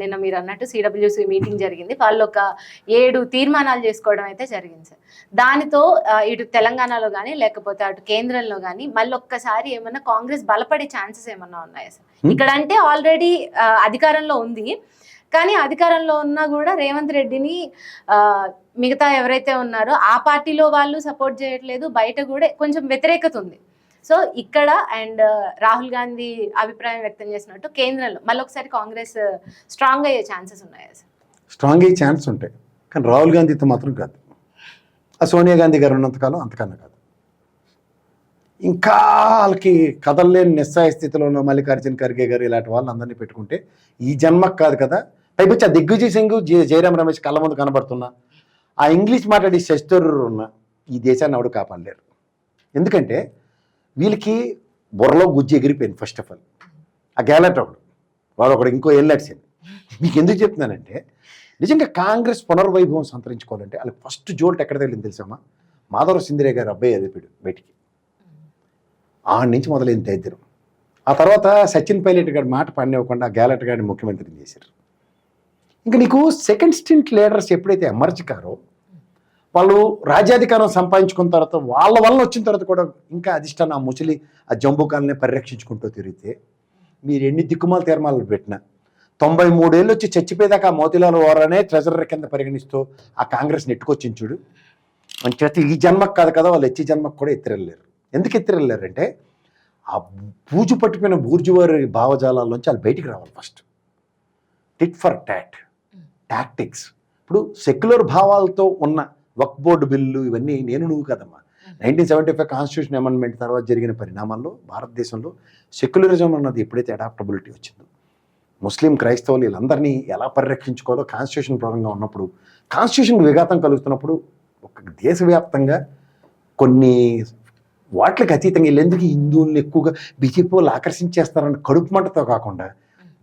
నిన్న మీరు అన్నట్టు సిడబ్ల్యూసి మీటింగ్ జరిగింది. వాళ్ళు ఒక ఏడు తీర్మానాలు చేసుకోవడం అయితే జరిగింది సార్. దానితో ఇటు తెలంగాణలో కానీ లేకపోతే అటు కేంద్రంలో కానీ మళ్ళీ ఒక్కసారి ఏమన్నా కాంగ్రెస్ బలపడే ఛాన్సెస్ ఏమన్నా ఉన్నాయా సార్. ఇక్కడ అంటే ఆల్రెడీ అధికారంలో ఉంది. కానీ అధికారంలో ఉన్నా కూడా రేవంత్ రెడ్డిని మిగతా ఎవరైతే ఉన్నారో ఆ పార్టీలో వాళ్ళు సపోర్ట్ చేయట్లేదు. బయట కూడా కొంచెం వ్యతిరేకత ఉంది. సో ఇక్కడ అండ్ రాహుల్ గాంధీ అభిప్రాయం వ్యక్తం చేసినట్టు కేంద్రంలో మళ్ళీ ఒకసారి కాంగ్రెస్ స్ట్రాంగ్ అయ్యే ఛాన్సెస్ ఉన్నాయా స్ట్రాంగ్ అయ్యే ఛాన్స్ ఉంటాయి. కానీ రాహుల్ గాంధీతో మాత్రం కాదు. ఆ సోనియా గాంధీ గారు ఉన్నంతకాలం అంతకన్నా కాదు. ఇంకా వాళ్ళకి కదలలేని నిస్సాయ స్థితిలో ఉన్న మల్లికార్జున ఖర్గే గారు ఇలాంటి వాళ్ళందరినీ పెట్టుకుంటే ఈ జన్మకు కాదు కదా. పైపచ్చి ఆ దిగ్విజయ్ సింగ్ జయ జయరాం రమేష్ కళ్ళ ముందు కనబడుతున్నా. ఆ ఇంగ్లీష్ మాట్లాడి శస్తూరు ఉన్న ఈ దేశాన్ని ఎవడు కాపాడలేరు ఎందుకంటే వీళ్ళకి బుర్రలో గుజ్జి ఎగిరిపోయింది ఫస్ట్ ఆఫ్ ఆల్ ఆ గ్యాలెట్ ఒకడు వాడు ఒకడు ఇంకో ఎల్లాడ్సింది మీకు ఎందుకు చెప్తున్నానంటే నిజంగా కాంగ్రెస్ పునర్వైభవం సంతరించుకోవాలంటే వాళ్ళకి ఫస్ట్ జోల్ట్ ఎక్కడ తగిలింది తెలుసామా మాధవ సింధిరే గారు అబ్బాయి అదిపాడు బయటికి. ఆడి నుంచి మొదలైంది దైద్యం ఆ తర్వాత సచిన్ పైలట్ గారి మాట పనివ్వకుండా గ్యాలెట్ గారిని ముఖ్యమంత్రిని చేశారు. ఇంకా నీకు సెకండ్ స్టింట్ లీడర్స్ ఎప్పుడైతే ఎమర్జ్ కారో వాళ్ళు రాజ్యాధికారం సంపాదించుకున్న తర్వాత వాళ్ళ వల్ల వచ్చిన తర్వాత కూడా ఇంకా అధిష్టానం ఆ ముసలి ఆ జంబుకాలని పరిరక్షించుకుంటూ తిరిగితే మీరు ఎన్ని దిక్కుమాల తీర్మానాలు పెట్టినా తొంభై మూడేళ్ళు వచ్చి చచ్చిపోయేదాకా ఆ మోతిలాల్ ఓరానే ట్రెజరర్ కింద పరిగణిస్తూ ఆ కాంగ్రెస్ నెట్టుకొచ్చింది చూడు. అని చేస్తే ఈ జన్మకు కాదు కదా వాళ్ళు వచ్చే జన్మకు కూడా ఎత్తిరెళ్ళారు ఎందుకు ఎత్తిరెళ్ళారంటే ఆ పూజు పట్టుకున్న బూర్జువారి భావజాలాల్లోంచి వాళ్ళు బయటికి రావాలి first tit for tat tactics ఇప్పుడు సెక్యులర్ భావాలతో ఉన్న వక్ బోర్డు బిల్లు ఇవన్నీ నేను నువ్వు కదమ్మా. Nineteen seventy five constitution amendment తర్వాత జరిగిన పరిణామాల్లో భారతదేశంలో సెక్యులరిజం అన్నది ఎప్పుడైతే అడాప్టబిలిటీ వచ్చిందో ముస్లిం క్రైస్తవులు వీళ్ళందరినీ ఎలా పరిరక్షించుకోవాలో కాన్స్టిట్యూషన్ పరంగా ఉన్నప్పుడు కాన్స్టిట్యూషన్ విఘాతం కలుగుతున్నప్పుడు ఒక దేశవ్యాప్తంగా కొన్ని వాటికి అతీతంగా వీళ్ళెందుకు హిందువుల్ని ఎక్కువగా బీజేపీ వాళ్ళు ఆకర్షించేస్తారని కడుపు మంటతో కాకుండా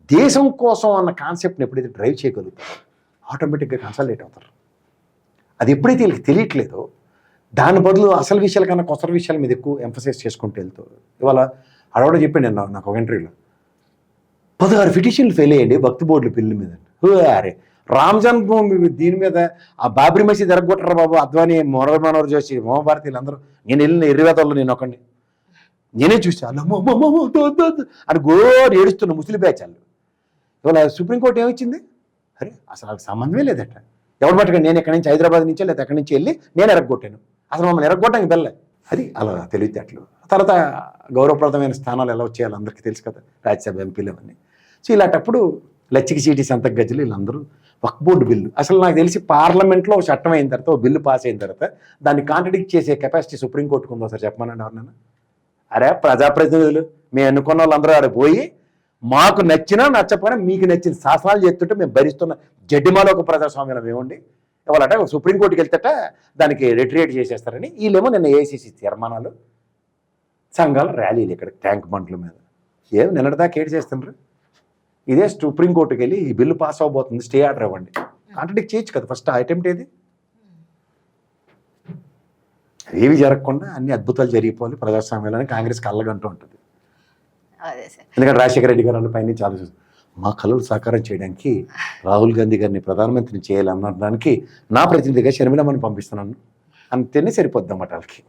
దేశం కోసం అన్న కాన్సెప్ట్ని ఎప్పుడైతే డ్రైవ్ చేయగలుగుతారో ఆటోమేటిక్గా కన్సల్టేట్ అవుతారు. అది ఎప్పుడైతే వీళ్ళకి తెలియట్లేదో దాని బదులు అసలు విషయాల కన్నా కొత్త విషయాల మీద ఎక్కువ ఎంఫసైజ్ చేసుకుంటూ వెళ్తూ ఇవాళ అడవడ చెప్పాడు నేను నాకు ఒక ఇంటర్వ్యూలో పదహారు పిటిషన్లు ఫెయిల్ అయ్యండి భక్తి బోర్డుల పిల్లల మీద. అరే రామ్ జన్మభూమి దీని మీద ఆ బాబ్రీ మసీద్ ఎరగొట్టరా బాబు అద్వాని మొరల్ మనోహర్ జోషి మోహభారతి అందరూ నేను వెళ్ళిన ఇరవేతల్లో నేను ఒకడిని. నేనే చూసాను అని గోడు ఏడుస్తున్న ముసలి బ్యాచ్ వాళ్ళు. ఇవాళ సుప్రీంకోర్టు ఏమొచ్చింది? అరే అసలు వాళ్ళకి సంబంధమే లేదట. ఎవరు నేను ఎక్కడి నుంచి హైదరాబాద్ నుంచి లేకపోతే ఎక్కడి నుంచి వెళ్ళి నేను ఎరగొట్టాను. అసలు మమ్మల్ని ఎరగొట్టడానికి వెళ్ళే అది అలా తెలివితేటలు తర్వాత గౌరవప్రదమైన స్థానాలు ఎలా వచ్చేయాలి అందరికీ తెలుసు కదా రాజ్యసభ ఎంపీలు అవన్నీ. సో ఇలాంటప్పుడు లచ్చికి చీటి సంతక గజ్జలు వీళ్ళందరూ వక్ బోర్డు బిల్లు. అసలు నాకు తెలిసి పార్లమెంట్లో ఒక చట్టం అయిన తర్వాత ఒక బిల్లు పాస్ అయిన తర్వాత దాన్ని కాంట్రడిక్ట్ చేసే కెపాసిటీ సుప్రీంకోర్టుకు ఉందో సార్? చెప్పమనండి ఎవరినైనా? అరే ప్రజాప్రతినిధులు మేము ఎన్నుకున్న వాళ్ళందరూ ఆడ పోయి మాకు నచ్చినా నచ్చపోయినా మీకు నచ్చిన శాసనాలు చేస్తుంటే మేము భరిస్తున్న జడ్డిమాలో ఒక ప్రజాస్వామ్యం ఏమండి ఇవాళట సుప్రీంకోర్టుకి వెళ్తేట దానికి రిట్రియేట్ చేసేస్తారని వీళ్ళేమో నిన్న ఏసీసీ తీర్మానాలు సంఘాల ర్యాలీలు ఇక్కడ ట్యాంక్ బండ్ల మీద. ఏం నిన్నటిదాకా ఏడు చేస్తుండ్రు? ఇదే సుప్రీంకోర్టుకి వెళ్ళి ఈ బిల్లు పాస్ అవబోతుంది స్టే ఆర్డర్ ఇవ్వండి కాంట్రడిక్ట్ చేయొచ్చు కదా ఫస్ట్ అటెంప్ట్ ఏది? ఏవి జరగకుండా అన్ని అద్భుతాలు జరిగిపోవాలి ప్రజాస్వామ్యాలని కాంగ్రెస్కి అల్లగంటూ ఉంటుంది. ఎందుకంటే రాజశేఖర రెడ్డి గారు వాళ్ళ పైన చాలా మా కళలు సాకారం చేయడానికి రాహుల్ గాంధీ గారిని ప్రధానమంత్రిని చేయాలనడానికి నా ప్రతినిధిగా షర్మిలమ్మని పంపిస్తున్నాను. అంతేనే సరిపోద్ది అన్నమాట వాళ్ళకి.